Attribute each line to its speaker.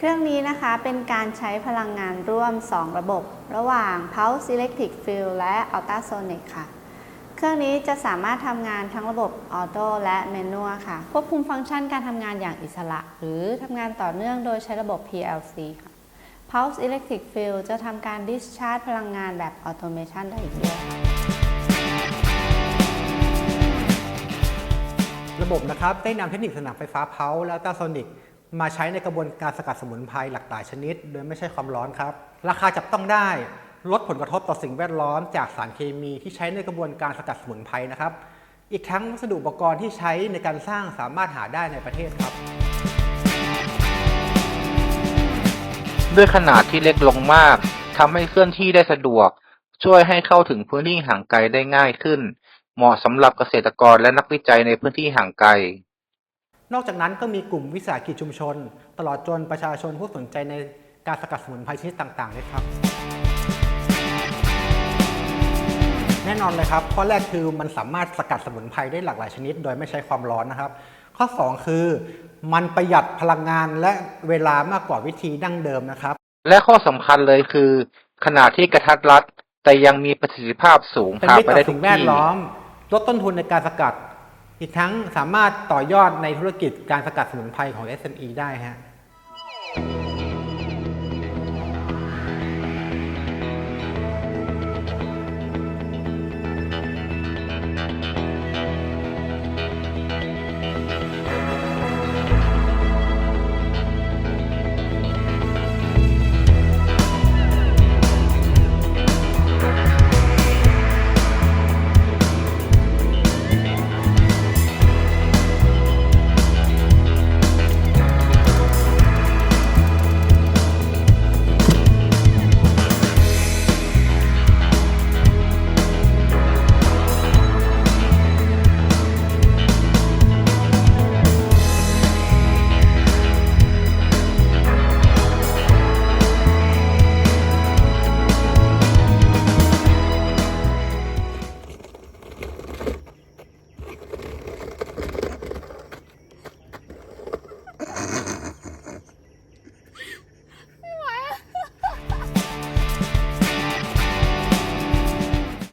Speaker 1: เป็นการใช้พลังงานร่วม 2 ระบบ ระหว่าง Pulse Electric Field และ Ultrasonic ค่ะ เครื่องนี้จะสามารถทำงานทั้งระบบออโต้และแมนนวลค่ะ ควบคุมฟังก์ชันการทำงานอย่างอิสระ หรือทำงานต่อเนื่องโดยใช้ระบบ PLC ค่ะ Pulse Electric Field จะทำการ discharge พลังงานแบบ automation ได้อีกด้วย
Speaker 2: ระบบนะครับได้นำเทคนิคสนามไฟฟ้าเพาและอัลตราโซนิก มาใช้ในกระบวนการสกัดสมุนไพรหลากหลายชนิด โดยไม่ใช่ความร้อนครับ ราคาจับต้องได้ลดผลกระทบต่อสิ่งแวดล้อมจากสารเคมีที่ใช้ในกระบวนการสกัดสมุนไพรนะครับ อีกทั้งวัสดุอุปกรณ์ที่ใช้ในการสร้างสามารถหาได้ในประเทศครับ
Speaker 3: ด้วยขนาดที่เล็กลงมากทำให้เคลื่อนที่ได้สะดวก ช่วยให้เข้าถึงพื้นที่ห่างไกลได้ง่ายขึ้น เหมาะสำหรับเกษตรกรและนักวิจัยในพื้นที่ห่างไกล
Speaker 2: นอกจากนั้นก็มีกลุ่มวิสาหกิจชุมชน ตลอดจนประชาชนผู้สนใจในการสกัดสมุนไพรชนิดต่างๆด้วยครับ แน่นอนเลยครับ ข้อแรกคือมันสามารถสกัดสมุนไพรได้หลากหลายชนิด โดยไม่ใช้ความร้อนนะครับ ข้อ 2 คือ มันประหยัดพลังงานและเวลามากกว่าวิธีดั้งเดิมนะครับ
Speaker 3: และข้อสำคัญเลยคือ ขนาดที่กระทัดรัดแต่ยังมีประสิทธิภาพสูง
Speaker 2: เป็น
Speaker 3: พา
Speaker 2: มิตร
Speaker 3: ไป
Speaker 2: ต่
Speaker 3: ได้
Speaker 2: อ
Speaker 3: ทุ
Speaker 2: สิ่
Speaker 3: ก
Speaker 2: งแวด
Speaker 3: ที่
Speaker 2: ล้อม ลดต้นทุนในการสกัด อีกทั้งสามารถต่อยอดในธุรกิจการสกัดสมุนไพรของ SME ได้ฮะ